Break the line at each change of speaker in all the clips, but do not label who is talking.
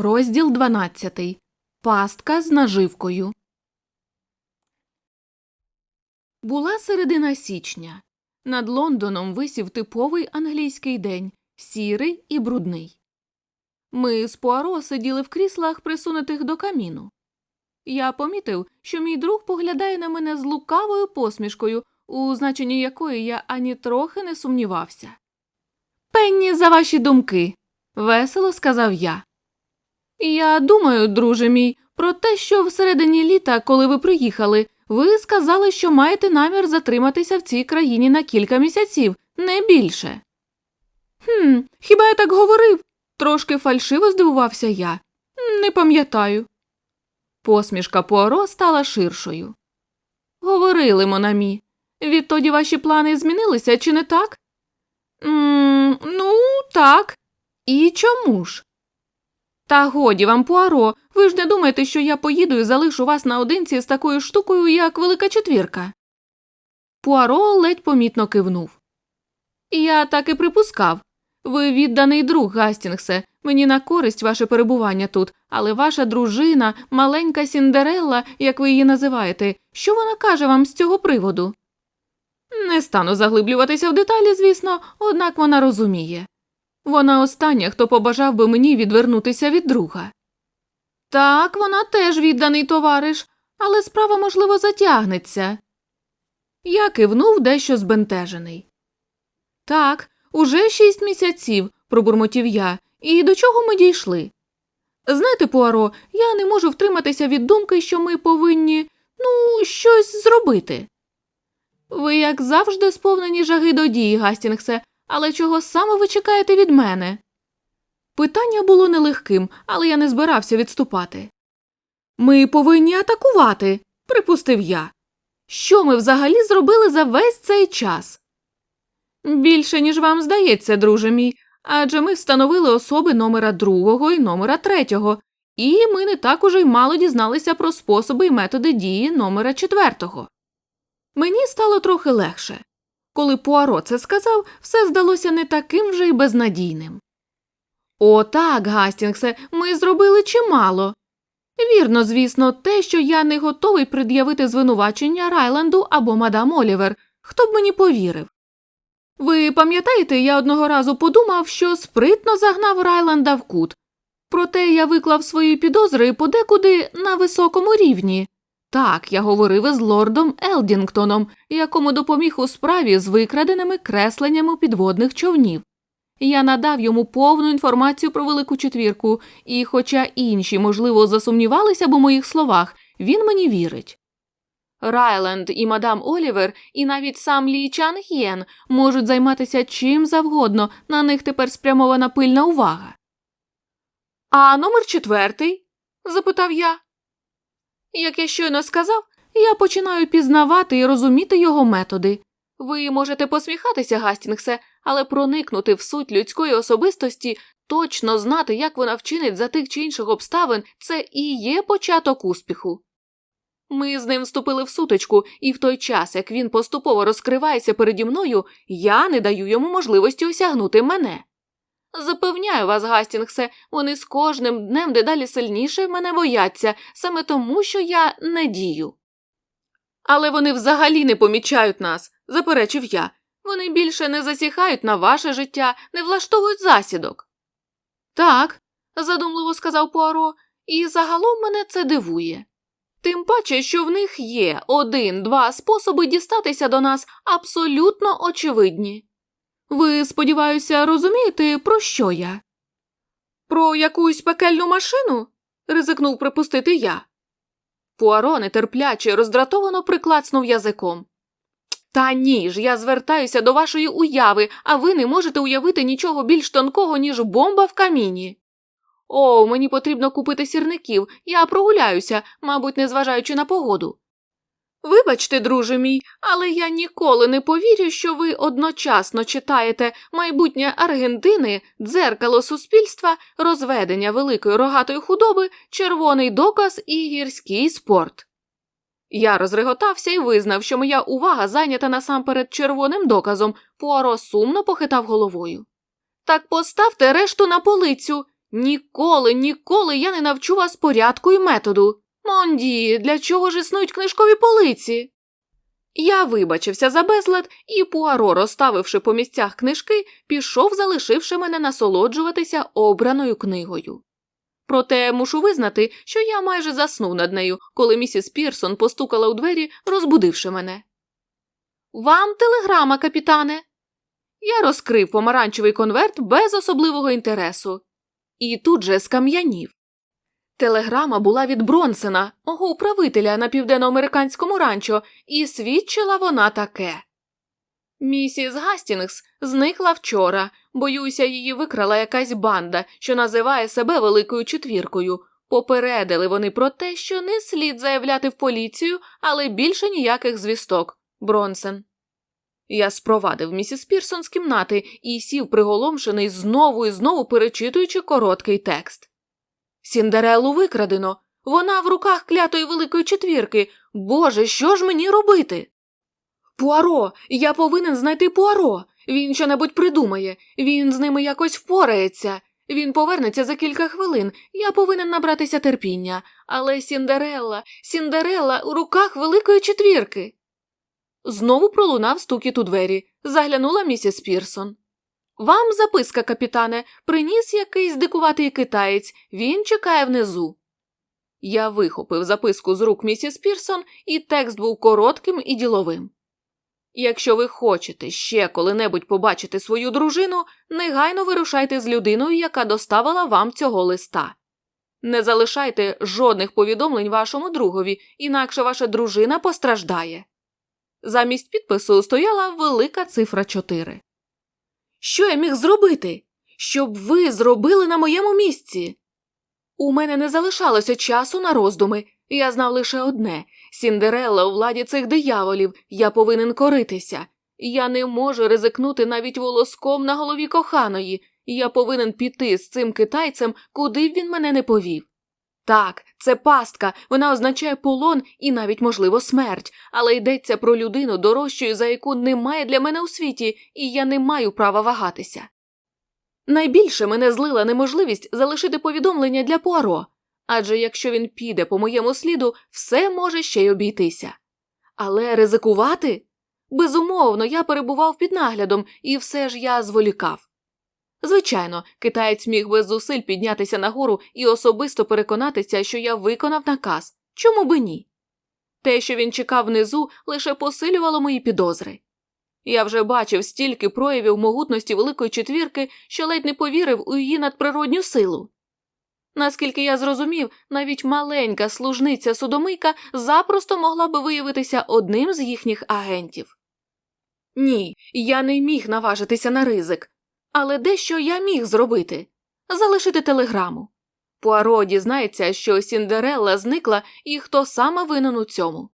Розділ 12. Пастка з наживкою. Була середина січня. Над Лондоном висів типовий англійський день, сірий і брудний. Ми з Пуаро сиділи в кріслах, присунутих до каміну. Я помітив, що мій друг поглядає на мене з лукавою посмішкою, у значенні якої я ані трохи не сумнівався. Пенні за ваші думки, весело сказав я. Я думаю, друже мій, про те, що всередині літа, коли ви приїхали, ви сказали, що маєте намір затриматися в цій країні на кілька місяців, не більше. Хм, хіба я так говорив? Трошки фальшиво здивувався я. Не пам'ятаю. Посмішка Пуаро стала ширшою. Говорили, Монамі. Відтоді ваші плани змінилися, чи не так? м ну, так. І чому ж? Та годі вам, Пуаро, ви ж не думаєте, що я поїду і залишу вас наодинці з такою штукою, як Велика Четвірка? Пуаро ледь помітно кивнув. Я так і припускав. Ви відданий друг, Гастінгсе, мені на користь ваше перебування тут, але ваша дружина, маленька Сіндерелла, як ви її називаєте, що вона каже вам з цього приводу? Не стану заглиблюватися в деталі, звісно, однак вона розуміє. Вона остання, хто побажав би мені відвернутися від друга. Так, вона теж відданий товариш, але справа, можливо, затягнеться. Я кивнув дещо збентежений. Так, уже шість місяців, пробурмотів я, і до чого ми дійшли? Знаєте, Пуаро, я не можу втриматися від думки, що ми повинні, ну, щось зробити. Ви, як завжди, сповнені жаги до дії, Гастінгсе, але чого саме ви чекаєте від мене? Питання було нелегким, але я не збирався відступати. Ми повинні атакувати, припустив я. Що ми взагалі зробили за весь цей час? Більше, ніж вам здається, друже мій, адже ми встановили особи номера другого і номера третього, і ми не так уже й мало дізналися про способи і методи дії номера четвертого. Мені стало трохи легше. Коли Пуаро це сказав, все здалося не таким вже й безнадійним. О, так, Гастінгсе, ми зробили чимало. Вірно, звісно, те, що я не готовий пред'явити звинувачення Райленду або мадам Олівер, хто б мені повірив. Ви пам'ятаєте, я одного разу подумав, що спритно загнав Райленда в кут. Проте я виклав свої підозри подекуди на високому рівні. Так, я говорив із лордом Елдінгтоном, якому допоміг у справі з викраденими кресленнями підводних човнів. Я надав йому повну інформацію про велику четвірку, і, хоча інші, можливо, засумнівалися б у моїх словах, він мені вірить. Райленд і мадам Олівер, і навіть сам Лі Чанг'єн можуть займатися чим завгодно, на них тепер спрямована пильна увага. А номер четвертий? запитав я. Як я щойно сказав, я починаю пізнавати і розуміти його методи. Ви можете посміхатися, Гастінгсе, але проникнути в суть людської особистості, точно знати, як вона вчинить за тих чи інших обставин, це і є початок успіху. Ми з ним вступили в сутичку, і в той час, як він поступово розкривається переді мною, я не даю йому можливості осягнути мене. Запевняю вас, Гастінгсе, вони з кожним днем дедалі сильніше мене бояться, саме тому, що я не дію. Але вони взагалі не помічають нас, заперечив я. Вони більше не засіхають на ваше життя, не влаштовують засідок. Так, задумливо сказав Пуаро, і загалом мене це дивує. Тим паче, що в них є один-два способи дістатися до нас абсолютно очевидні. Ви, сподіваюся, розумієте, про що я? Про якусь пекельну машину? ризикнув припустити я. Пуаро нетерпляче, роздратовано приклацнув язиком. Та ні ж, я звертаюся до вашої уяви, а ви не можете уявити нічого більш тонкого, ніж бомба в каміні. О, мені потрібно купити сірників, я прогуляюся, мабуть, незважаючи на погоду. Вибачте, друже мій, але я ніколи не повірю, що ви одночасно читаєте майбутнє Аргентини, дзеркало суспільства, розведення великої рогатої худоби, червоний доказ і гірський спорт. Я розреготався і визнав, що моя увага зайнята насамперед червоним доказом, Пуаро сумно похитав головою. Так поставте решту на полицю. Ніколи, ніколи я не навчу вас порядку і методу. Монді, для чого ж існують книжкові полиці? Я вибачився за безлад, і Пуаро, розставивши по місцях книжки, пішов, залишивши мене насолоджуватися обраною книгою. Проте мушу визнати, що я майже заснув над нею, коли місіс Пірсон постукала у двері, розбудивши мене. Вам телеграма, капітане. Я розкрив помаранчевий конверт без особливого інтересу. І тут же скам'янів. Телеграма була від Бронсена, мого управителя на південноамериканському ранчо, і свідчила вона таке. Місіс Гастінгс зникла вчора. Боюся, її викрала якась банда, що називає себе Великою Четвіркою. Попередили вони про те, що не слід заявляти в поліцію, але більше ніяких звісток. Бронсен. Я спровадив місіс Пірсон з кімнати і сів приголомшений, знову і знову перечитуючи короткий текст. Сіндерелу викрадено. Вона в руках клятої великої четвірки. Боже, що ж мені робити? Пуаро, я повинен знайти Пуаро. Він щонебудь придумає, він з ними якось впорається. Він повернеться за кілька хвилин. Я повинен набратися терпіння. Але Сіндерелла, Сіндерелла у руках великої четвірки. Знову пролунав стукіт у двері. Заглянула місіс Пірсон. Вам записка, капітане, приніс якийсь дикуватий китаєць, він чекає внизу. Я вихопив записку з рук місіс Пірсон, і текст був коротким і діловим. Якщо ви хочете ще коли-небудь побачити свою дружину, негайно вирушайте з людиною, яка доставила вам цього листа. Не залишайте жодних повідомлень вашому другові, інакше ваша дружина постраждає. Замість підпису стояла велика цифра 4. Що я міг зробити? Щоб ви зробили на моєму місці? У мене не залишалося часу на роздуми. Я знав лише одне Сіндерелла у владі цих дияволів, я повинен коритися. Я не можу ризикнути навіть волоском на голові коханої, я повинен піти з цим китайцем, куди б він мене не повів. Так, це пастка, вона означає полон і навіть, можливо, смерть, але йдеться про людину дорожчою, за яку немає для мене у світі, і я не маю права вагатися. Найбільше мене злила неможливість залишити повідомлення для Пуаро, адже якщо він піде по моєму сліду, все може ще й обійтися. Але ризикувати? Безумовно, я перебував під наглядом, і все ж я зволікав. Звичайно, китаєць міг без зусиль піднятися нагору і особисто переконатися, що я виконав наказ. Чому би ні? Те, що він чекав внизу, лише посилювало мої підозри. Я вже бачив стільки проявів могутності Великої четвірки, що ледь не повірив у її надприродню силу. Наскільки я зрозумів, навіть маленька служниця судомийка запросто могла би виявитися одним з їхніх агентів. Ні, я не міг наважитися на ризик. Але дещо я міг зробити залишити телеграму. Пуаро дізнається, що Сіндерелла зникла і хто саме винен у цьому.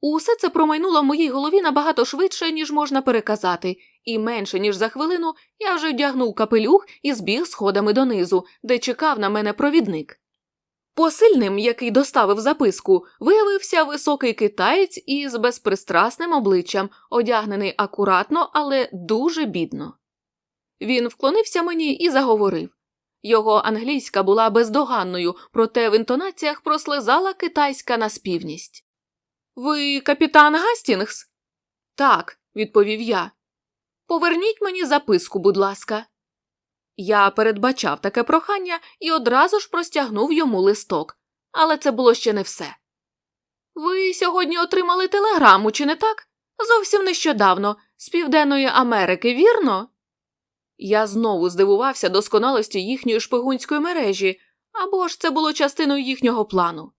Усе це промайнуло в моїй голові набагато швидше, ніж можна переказати, і менше ніж за хвилину я вже вдягнув капелюх і збіг сходами донизу, де чекав на мене провідник. Посильним, який доставив записку, виявився високий китаєць із безпристрасним обличчям, одягнений акуратно, але дуже бідно. Він вклонився мені і заговорив. Його англійська була бездоганною, проте в інтонаціях прослизала китайська наспівність. Ви капітан Гастінгс? Так, відповів я. Поверніть мені записку, будь ласка. Я передбачав таке прохання і одразу ж простягнув йому листок, але це було ще не все. Ви сьогодні отримали телеграму, чи не так? Зовсім нещодавно, з Південної Америки, вірно? Я знову здивувався досконалості їхньої шпигунської мережі, або ж це було частиною їхнього плану.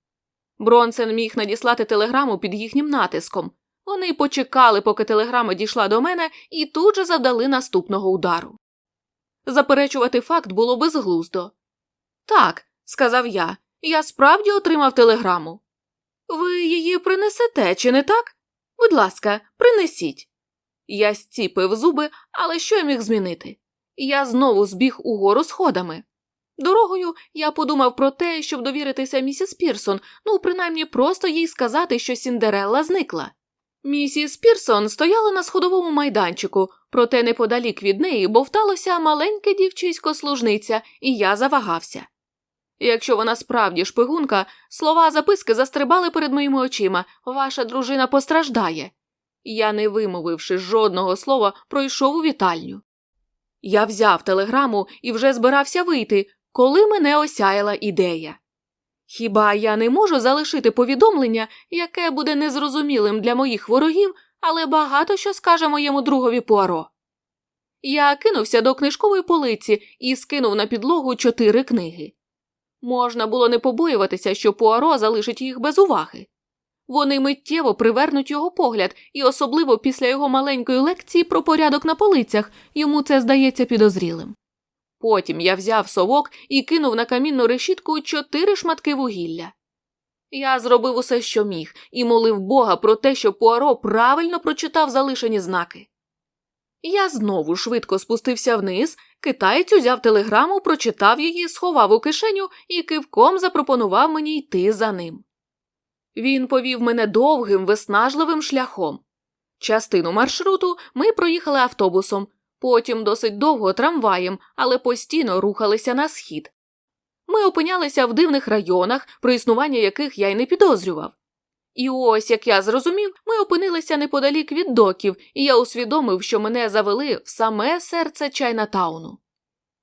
Бронсен міг надіслати телеграму під їхнім натиском. Вони почекали, поки телеграма дійшла до мене, і тут же завдали наступного удару. Заперечувати факт було безглуздо. Так, сказав я, я справді отримав телеграму. Ви її принесете, чи не так? Будь ласка, принесіть. Я зціпив зуби, але що я міг змінити? Я знову збіг угору сходами. Дорогою я подумав про те, щоб довіритися місіс Пірсон, ну, принаймні просто їй сказати, що Сіндерелла зникла. Місіс Пірсон стояла на сходовому майданчику, проте неподалік від неї бовталося маленьке дівчисько служниця, і я завагався. Якщо вона справді шпигунка, слова записки застрибали перед моїми очима ваша дружина постраждає. Я, не вимовивши жодного слова, пройшов у вітальню. Я взяв телеграму і вже збирався вийти, коли мене осяяла ідея. Хіба я не можу залишити повідомлення, яке буде незрозумілим для моїх ворогів, але багато що скаже моєму другові Пуаро? Я кинувся до книжкової полиці і скинув на підлогу чотири книги. Можна було не побоюватися, що Пуаро залишить їх без уваги. Вони миттєво привернуть його погляд, і особливо після його маленької лекції про порядок на полицях йому це здається підозрілим. Потім я взяв совок і кинув на камінну решітку чотири шматки вугілля. Я зробив усе, що міг, і молив Бога про те, що Пуаро правильно прочитав залишені знаки. Я знову швидко спустився вниз, китаєць узяв телеграму, прочитав її, сховав у кишеню і кивком запропонував мені йти за ним. Він повів мене довгим, виснажливим шляхом. Частину маршруту ми проїхали автобусом, потім досить довго трамваєм, але постійно рухалися на схід. Ми опинялися в дивних районах, про існування яких я й не підозрював. І ось, як я зрозумів, ми опинилися неподалік від доків, і я усвідомив, що мене завели в саме серце Чайнатауну.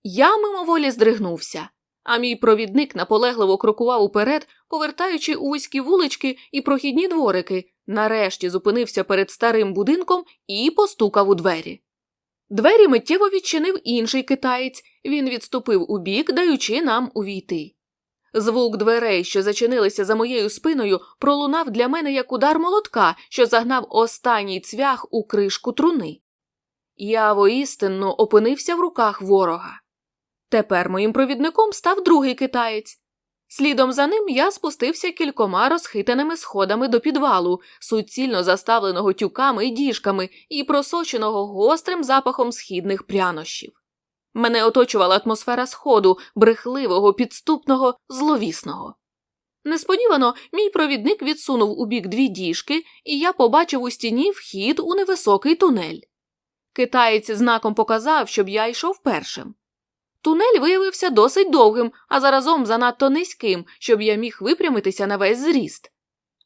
Я мимоволі здригнувся, а мій провідник наполегливо крокував уперед, повертаючи у вузькі вулички і прохідні дворики, нарешті зупинився перед старим будинком і постукав у двері. Двері миттєво відчинив інший китаєць, він відступив у бік, даючи нам увійти. Звук дверей, що зачинилися за моєю спиною, пролунав для мене як удар молотка, що загнав останній цвях у кришку труни. Я воістинно опинився в руках ворога. Тепер моїм провідником став другий китаєць. Слідом за ним я спустився кількома розхитаними сходами до підвалу, суцільно заставленого тюками і діжками і просоченого гострим запахом східних прянощів. Мене оточувала атмосфера сходу, брехливого, підступного, зловісного. Несподівано мій провідник відсунув у бік дві діжки, і я побачив у стіні вхід у невисокий тунель. Китаєць знаком показав, щоб я йшов першим. Тунель виявився досить довгим, а заразом занадто низьким, щоб я міг випрямитися на весь зріст.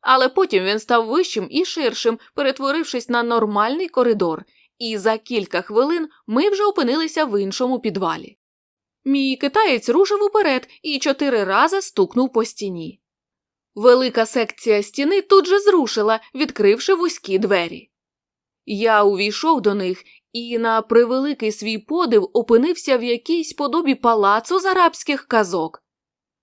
Але потім він став вищим і ширшим, перетворившись на нормальний коридор, і за кілька хвилин ми вже опинилися в іншому підвалі. Мій китаєць рушив уперед і чотири рази стукнув по стіні. Велика секція стіни тут же зрушила, відкривши вузькі двері. Я увійшов до них і на превеликий свій подив опинився в якійсь подобі палацу з арабських казок.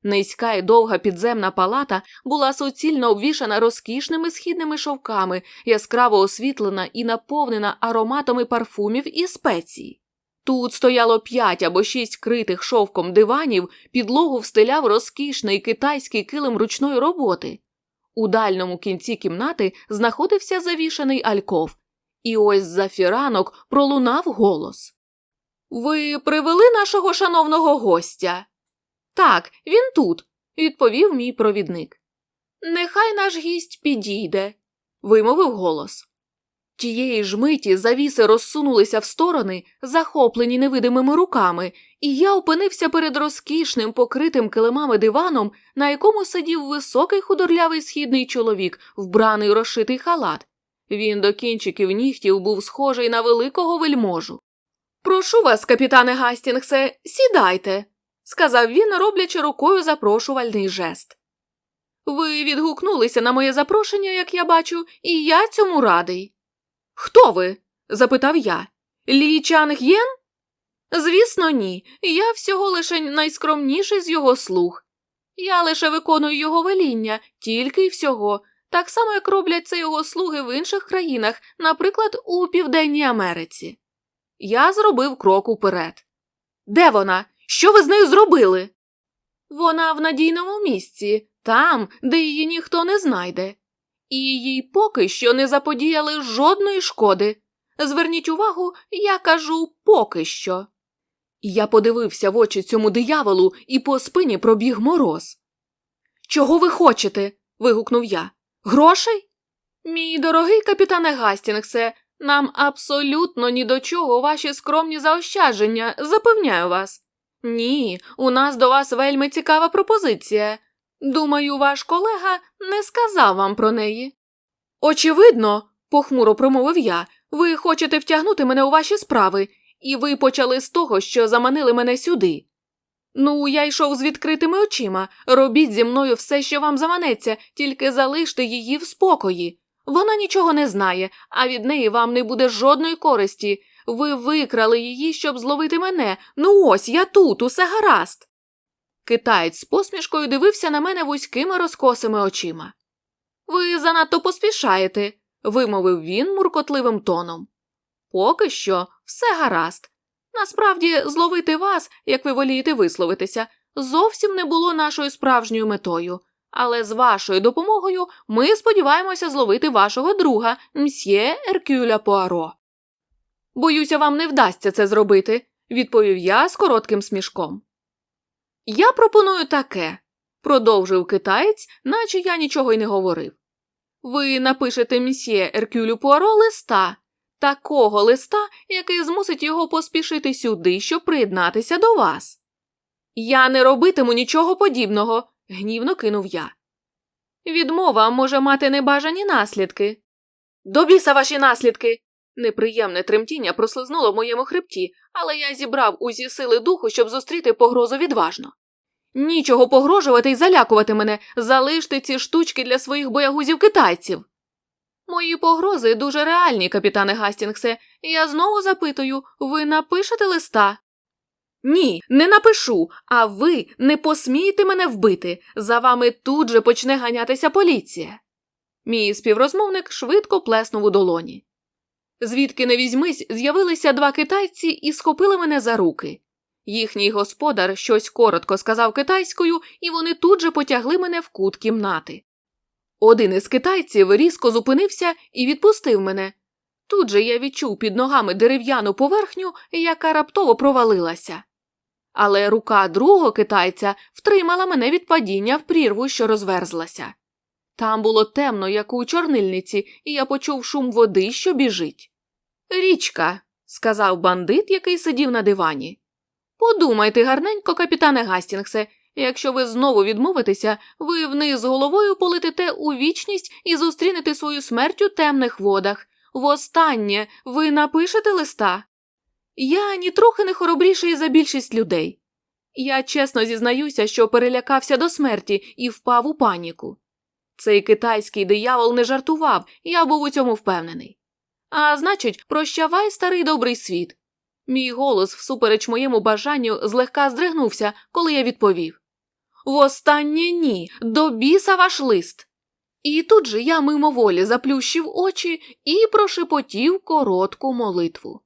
Низька і довга підземна палата була суцільно обвішана розкішними східними шовками, яскраво освітлена і наповнена ароматами парфумів і спецій. Тут стояло п'ять або шість критих шовком диванів, підлогу встиляв розкішний китайський килим ручної роботи. У дальньому кінці кімнати знаходився завішаний альков, і ось за фіранок пролунав голос. Ви привели нашого шановного гостя? Так, він тут, відповів мій провідник. Нехай наш гість підійде, вимовив голос. Тієї ж миті завіси розсунулися в сторони, захоплені невидимими руками, і я опинився перед розкішним, покритим килимами диваном, на якому сидів високий худорлявий східний чоловік, вбраний розшитий халат. Він до кінчиків нігтів був схожий на великого вельможу. Прошу вас, капітане Гастінгсе, сідайте, сказав він, роблячи рукою запрошувальний жест. Ви відгукнулися на моє запрошення, як я бачу, і я цьому радий. Хто ви? запитав я. Лі Чанг Єн? Звісно, ні. Я всього лише найскромніший з його слуг. Я лише виконую його веління, тільки й всього, так само, як роблять це його слуги в інших країнах, наприклад, у Південній Америці. Я зробив крок уперед. Де вона? Що ви з нею зробили? Вона в надійному місці, там, де її ніхто не знайде. І їй поки що не заподіяли жодної шкоди. Зверніть увагу, я кажу поки що. Я подивився в очі цьому дияволу і по спині пробіг мороз. Чого ви хочете? вигукнув я. Грошей? Мій дорогий капітане Гастінгсе, нам абсолютно ні до чого ваші скромні заощадження, запевняю вас. Ні, у нас до вас вельми цікава пропозиція. Думаю, ваш колега не сказав вам про неї. Очевидно, похмуро промовив я, ви хочете втягнути мене у ваші справи, і ви почали з того, що заманили мене сюди. Ну, я йшов з відкритими очима. Робіть зі мною все, що вам заманеться, тільки залиште її в спокої. Вона нічого не знає, а від неї вам не буде жодної користі. Ви викрали її, щоб зловити мене. Ну ось я тут, усе гаразд. Китаєць з посмішкою дивився на мене вузькими розкосими очима. Ви занадто поспішаєте, вимовив він муркотливим тоном. Поки що все гаразд. Насправді, зловити вас, як ви волієте висловитися, зовсім не було нашою справжньою метою. Але з вашою допомогою ми сподіваємося зловити вашого друга, мсьє Еркюля Пуаро. Боюся, вам не вдасться це зробити, відповів я з коротким смішком. Я пропоную таке, продовжив китаєць, наче я нічого й не говорив. Ви напишете мсьє Еркюлю Пуаро листа, такого листа, який змусить його поспішити сюди, щоб приєднатися до вас. Я не робитиму нічого подібного, гнівно кинув я. Відмова може мати небажані наслідки. До біса ваші наслідки. Неприємне тремтіння прослизнуло в моєму хребті, але я зібрав усі сили духу, щоб зустріти погрозу відважно. Нічого погрожувати й залякувати мене, залиште ці штучки для своїх боягузів китайців. Мої погрози дуже реальні, капітане Гастінгсе. Я знову запитую, ви напишете листа? Ні, не напишу, а ви не посмієте мене вбити. За вами тут же почне ганятися поліція. Мій співрозмовник швидко плеснув у долоні. Звідки не візьмись, з'явилися два китайці і схопили мене за руки. Їхній господар щось коротко сказав китайською, і вони тут же потягли мене в кут кімнати. Один із китайців різко зупинився і відпустив мене. Тут же я відчув під ногами дерев'яну поверхню, яка раптово провалилася. Але рука другого китайця втримала мене від падіння в прірву, що розверзлася. Там було темно, як у чорнильниці, і я почув шум води, що біжить. Річка, сказав бандит, який сидів на дивані. Подумайте гарненько, капітане Гастінгсе, якщо ви знову відмовитеся, ви вниз головою полетите у вічність і зустрінете свою смерть у темних водах. Востаннє ви напишете листа. Я нітрохи не хоробріший за більшість людей. Я чесно зізнаюся, що перелякався до смерті і впав у паніку. Цей китайський диявол не жартував, я був у цьому впевнений. А значить, прощавай, старий добрий світ. Мій голос, всупереч моєму бажанню, злегка здригнувся, коли я відповів Востаннє ні, до біса ваш лист. І тут же я мимоволі заплющив очі і прошепотів коротку молитву.